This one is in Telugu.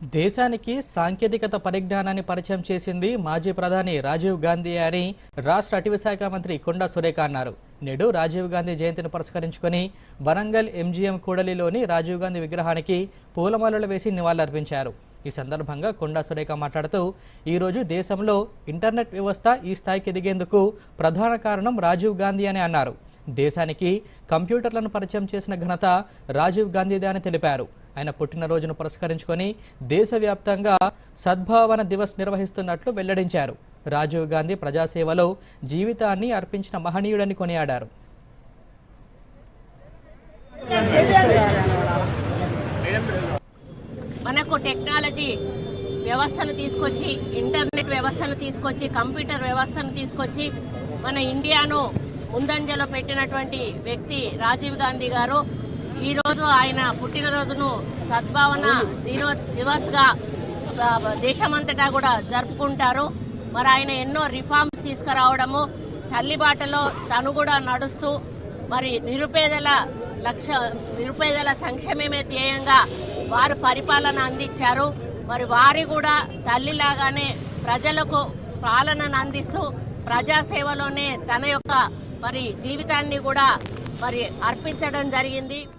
దేశానికి సాంకేతికత పరిజ్ఞానాన్ని పరిచయం చేసింది మాజీ ప్రధాని రాజీవ్ గాంధీ అని రాష్ట్ర అటవీశాఖ మంత్రి కొండా సురేఖ అన్నారు. నేడు రాజీవ్ గాంధీ జయంతిని పురస్కరించుకొని వరంగల్ ఎంజీఎం కూడలిలోని రాజీవ్ గాంధీ విగ్రహానికి పూలమాలలు వేసి నివాళులర్పించారు. ఈ సందర్భంగా కొండా సురేఖ మాట్లాడుతూ ఈరోజు దేశంలో ఇంటర్నెట్ వ్యవస్థ ఈ స్థాయికి ఎదిగేందుకు ప్రధాన కారణం రాజీవ్ గాంధీ అని అన్నారు. దేశానికి కంప్యూటర్లను పరిచయం చేసిన ఘనత రాజీవ్ గాంధీదే అని తెలిపారు. ఆయన పుట్టినరోజును పురస్కరించుకొని దేశవ్యాప్తంగా సద్భావన దివస్ నిర్వహిస్తున్నట్లు వెల్లడించారు. రాజీవ్ గాంధీ ప్రజాసేవలో జీవితాన్ని అర్పించిన మహనీయుడని కొనియాడారు. మనకు టెక్నాలజీ వ్యవస్థను తీసుకొచ్చి ఇంటర్నెట్ వ్యవస్థను తీసుకొచ్చి కంప్యూటర్ వ్యవస్థను తీసుకొచ్చి మన ఇండియాను ముందంజలో పెట్టినటువంటి వ్యక్తి రాజీవ్ గాంధీ గారు. ఈరోజు ఆయన పుట్టినరోజును సద్భావన దినో దివస్గా దేశమంతటా కూడా జరుపుకుంటారు. మరి ఆయన ఎన్నో రిఫార్మ్స్ తీసుకురావడము తల్లి బాటలో తను కూడా నడుస్తూ మరి నిరుపేదల లక్ష నిరుపేదల సంక్షేమమే ధ్యేయంగా వారు పరిపాలన అందించారు. మరి వారి కూడా తల్లిలాగానే ప్రజలకు పాలనను అందిస్తూ ప్రజాసేవలోనే తన యొక్క మరి జీవితాన్ని కూడా మరి అర్పించడం జరిగింది.